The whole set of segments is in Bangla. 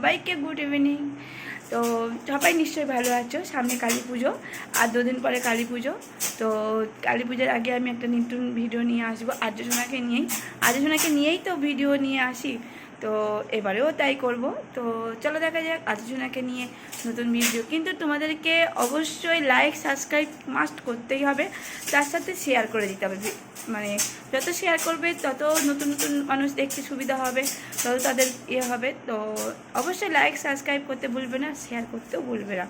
সবাইকে গুড ইভিনিং তো সবাই নিশ্চয়ই ভালো আছো, সামনে কালী পুজো আর দুদিন পরে কালী পুজো। তো কালী পুজোর আগে আমি একটা নতুন ভিডিও নিয়ে আসব আর্যসোনাকে নিয়েই। আর্যসোনাকে নিয়েই তো ভিডিও নিয়ে আসি, তো এবারেও তাই করব। তো চলো দেখা যাক আর্যসোনাকে নিয়ে নতুন ভিডিও কিন্তু তোমাদেরকে অবশ্যই লাইক সাবস্ক্রাইব মাস্ট করতেই হবে, তার সাথে শেয়ার করে দিতে হবে। মানে যত শেয়ার করবে, তত নতুন নতুন মানুষ দেখতে সুবিধা হবে, তত তাদের ইয়ে হবে। তো অবশ্যই লাইক সাবস্ক্রাইব করতে ভুলবে না শেয়ার করতেও ভুলবে না।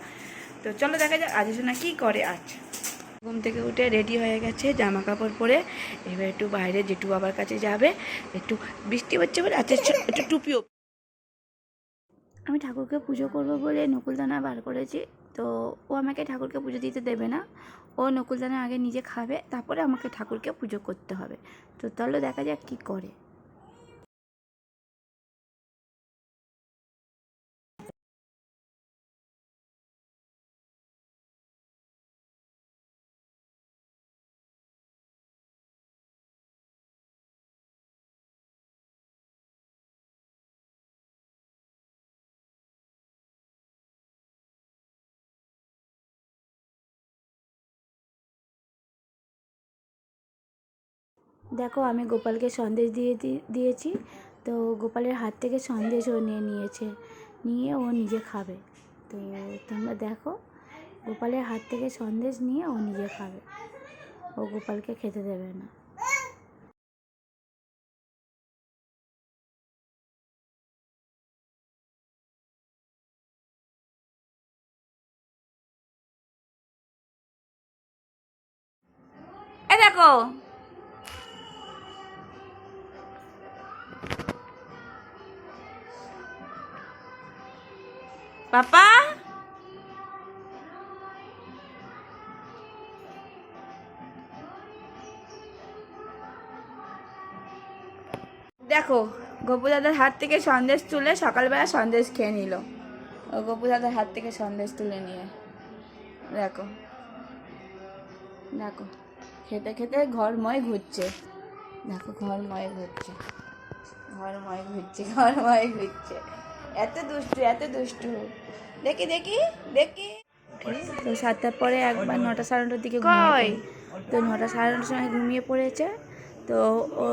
তো চলো দেখা যাক আলোচনা কী করে আজ। ঘুম থেকে উঠে রেডি হয়ে গেছে, জামা কাপড় পরে। এবার একটু বাইরে জেঠু বাবার কাছে যাবে। একটু বৃষ্টি হচ্ছে বলে আচ্ছা একটু টুপিও। আমি ঠাকুরকে পুজো করব বলে নকুলদানা বার করেছি। তো ও আমাকে ঠাকুরকে পুজো দিতে দেবে না। ও নকুলদানা আগে নিজে খাবে, তারপরে আমাকে ঠাকুরকে পুজো করতে হবে। তো তাহলে দেখা যাক কী করে। দেখো, আমি গোপালকে সন্দেশ দিয়ে দিয়েছি। তো গোপালের হাত থেকে সন্দেশ ও নিয়ে নিয়েছে। নিয়ে ও নিজে খাবে। তো তোমরা দেখো, গোপালের হাত থেকে সন্দেশ নিয়ে ও নিজে খাবে। ও গোপালকে খেতে দেবে না। দেখো পাপা দেখো গপু দাদার হাত থেকে সন্দেশ তুলে সকালবেলা সন্দেশ খেয়ে নিল। গপু দাদার হাত থেকে সন্দেশ তুলে নিয়ে। দেখো। দেখো, খেতে খেতে ঘরময় ঘুরছে। দেখো, ঘরময় ঘুরছে। ঘরময় ঘুরছে ঘরময় ঘুরছে। এত দুষ্টু এত দুষ্টু। দেখি দেখি দেখি। তো সাতটার পরে একবার নটা সাড়ে নটার দিকে পড়ে। তো নটা সাড়ে নটার সময় ঘুমিয়ে পড়েছে। তো ও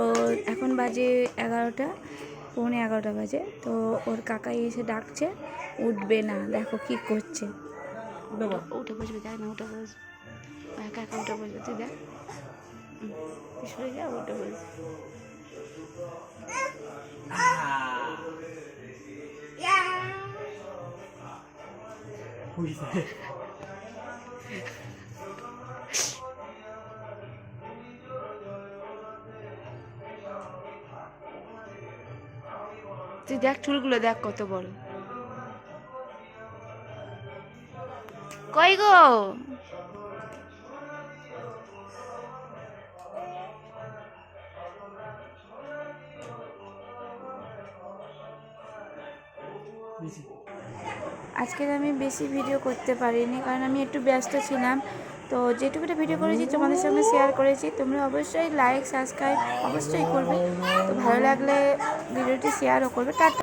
এখন বাজে এগারোটা পৌনে এগারোটা বাজে। তো ওর কাকাই এসে ডাকছে উঠবে না দেখো কি করছে। উঠে বসবে দেখ না উঠে বসবে একা একা উঠে বসবে তুই দেখ। উঠে বসবে তুই দেখ চুলগুলো দেখ কত বড়। কই গো? আজকের আমি বেশি ভিডিও করতে পারিনি, কারণ আমি একটু ব্যস্ত ছিলাম। তো যেটুকুটা ভিডিও করেছি তোমাদের সঙ্গে শেয়ার করেছি, তোমরা অবশ্যই লাইক সাবস্ক্রাইব অবশ্যই করবে। তো ভালো লাগলে ভিডিওটি শেয়ারও করবে। টাটা।